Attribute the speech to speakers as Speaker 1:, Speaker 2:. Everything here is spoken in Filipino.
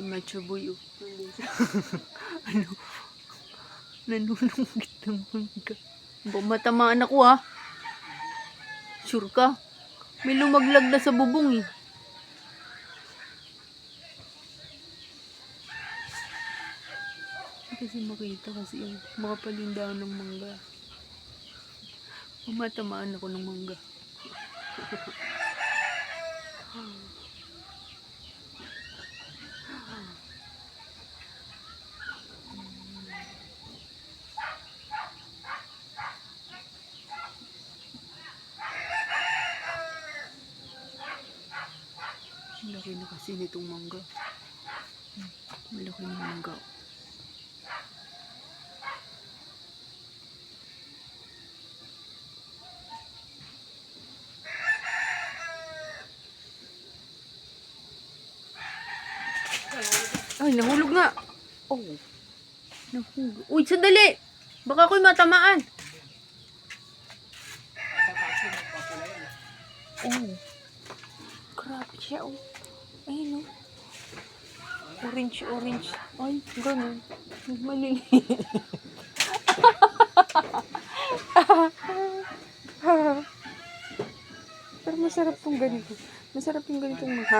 Speaker 1: Si Macho Boy, oh. ano? Nanunungkit ng mangga. Baka matamaan ako, ha? Sure ka? May lumaglag na sa bubong, eh. Kasi makita kasi yung mga palindahan ng mangga. Mamatamaan ako ng mangga. Malaki na kasi nitong mangga. Hmm, Malaki ng mangga. Ay, nahulog nga. Oh. Nahulog. Uy, sandali. Baka ako'y matamaan. Oh. Grabe siya, oh. Ayun, oh. Orange, orange. Ay, ganun. Maliliit. Pero masarap tong ganito. Masarap yung ganitong mga.